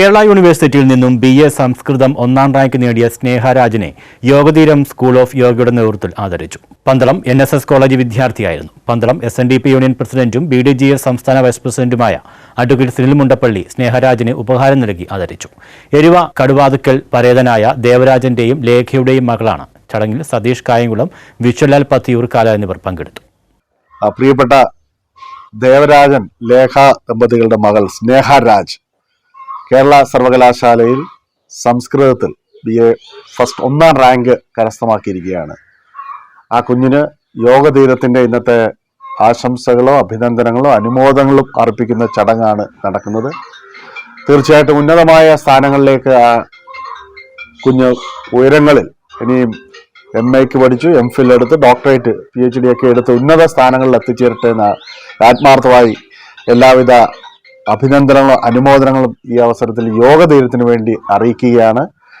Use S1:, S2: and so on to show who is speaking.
S1: കേരള യൂണിവേഴ്സിറ്റിയിൽ നിന്നും B A സംസ്കൃതം ഒന്നാം റാങ്ക് നേടിയ സ്നേഹരാജിനെ യോഗതീരം സ്കൂൾ ഓഫ് യോഗയുടെ നേതൃത്വത്തിൽ ആദരിച്ചു. Pandalam N S S college വിദ്യാർത്ഥിയായിരുന്നു. Pandalam S N D P union പ്രസിഡന്റും ബി ഡി ജി എസ് സംസ്ഥാന വൈസ് പ്രസിഡന്റുമായ അഡ്വക്കേറ്റ് സുനിൽ മുണ്ടപ്പള്ളി സ്നേഹരാജിന് ഉപഹാരം നൽകി ആദരിച്ചു. എരുവ കടുവാതുക്കൽ പരേതനായ ദേവരാജന്റെയും ലേഖയുടെയും മകളാണ്. ചടങ്ങിൽ സതീഷ് കായംകുളം വിശ്വലാൽ പത്തിയൂർ കാല എന്നിവർ പങ്കെടുത്തു.
S2: പ്രിയപ്പെട്ട ദേവരാജൻ ലേഖ ദമ്പതികളുടെ മകൾ സ്നേഹ രാജ് കേരള സർവകലാശാലയിൽ സംസ്കൃതത്തിൽ ബി എ ഫസ്റ്റ് ഒന്നാം റാങ്ക് കരസ്ഥമാക്കിയിരിക്കുകയാണ്. ആ കുഞ്ഞിന് യോഗതീരത്തിന്റെ ഇന്നത്തെ ആശംസകളോ അഭിനന്ദനങ്ങളോ അനുമോദങ്ങളും അർപ്പിക്കുന്ന ചടങ്ങാണ് നടക്കുന്നത്. തീർച്ചയായിട്ടും ഉന്നതമായ സ്ഥാനങ്ങളിലേക്ക് ആ കുഞ്ഞ് ഉയരങ്ങളിൽ ഇനിയും എം എക്ക് പഠിച്ചു എം ഫിൽ എടുത്ത് ഡോക്ടറേറ്റ് പി എച്ച് ഡി ഒക്കെ എടുത്ത് ഉന്നത സ്ഥാനങ്ങളിൽ എത്തിച്ചേരട്ടെ എന്ന് ആത്മാർത്ഥമായി എല്ലാവിധ അഭിനന്ദനങ്ങളും അനുമോദനങ്ങളും ഈ അവസരത്തിൽ യോഗ ദൈവത്തിന് വേണ്ടി അറിയിക്കുകയാണ്.